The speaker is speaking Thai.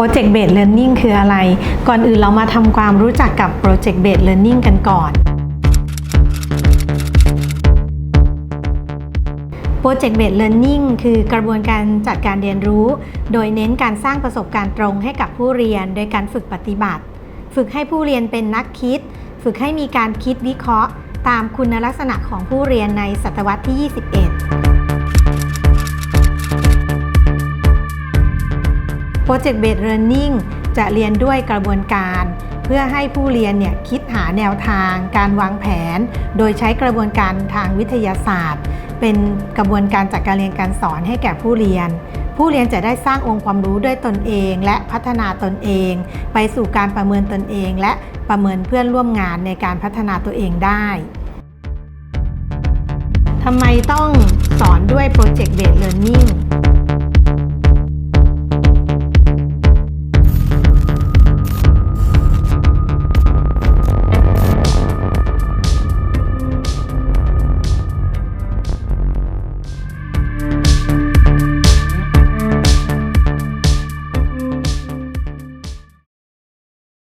Project Based Learning คืออะไร ก่อนอื่นเรามาทำความรู้จักกับ Project Based Learning กันก่อน Project Based Learning คือกระบวนการจัดการเรียนรู้ โดยเน้นการสร้างประสบการณ์ตรงให้กับผู้เรียน โดยการฝึกปฏิบัติ ฝึกให้ผู้เรียนเป็นนักคิด ฝึกให้มีการคิดวิเคราะห์ ตามคุณลักษณะของผู้เรียนในศตวรรษที่ 21 Project Based Learning จะเรียนด้วยกระบวนการ เพื่อให้ผู้เรียนเนี่ยคิดหาแนวทางการวางแผน โดยใช้กระบวนการทางวิทยาศาสตร์ เป็นกระบวนการจัดการเรียนการสอนให้แก่ผู้เรียน ผู้เรียนจะได้สร้างองค์ความรู้ด้วยตนเอง และพัฒนาตนเอง ไปสู่การประเมินตนเอง และประเมินเพื่อนร่วมงานในการพัฒนาตัวเองได้ทำไมต้องสอนด้วย Project Based Learning